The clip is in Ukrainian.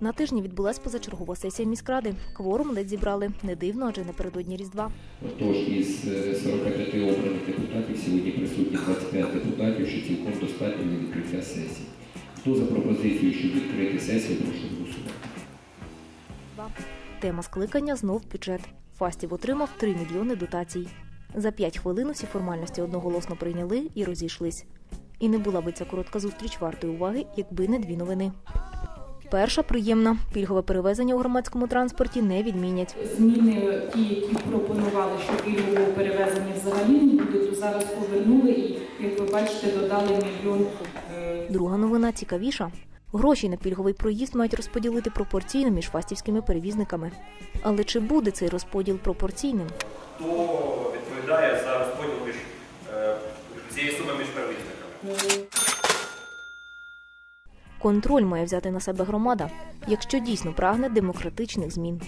На тижні відбулась позачергова сесія міськради. Кворум ледь зібрали. Не дивно, адже напередодні Різдва. Отож, із е, 45 обраних депутатів сьогодні присутні 25 депутатів, що цілком достатньо для відкриття сесії. Хто за пропозицію, щоб відкрити сесію, прошу голосувати. Тема скликання знов бюджет. Фастів отримав 3 мільйони дотацій. За 5 хвилин усі формальності одноголосно прийняли і розійшлись. І не була би ця коротка зустріч вартої уваги, якби не дві новини. Перша приємна пільгове перевезення у громадському транспорті не відмінять. Зміни ті, які пропонували, що пільгового перевезення взагалі не буде, то зараз повернули і, як ви бачите, додали мільйон. е, Друга новина цікавіша. Гроші на пільговий проїзд мають розподілити пропорційно між фастівськими перевізниками. Але чи буде цей розподіл пропорційним? хто відповідає за розподіл між е, цієї суми між перевізниками. Контроль має взяти на себе громада, якщо дійсно прагне демократичних змін.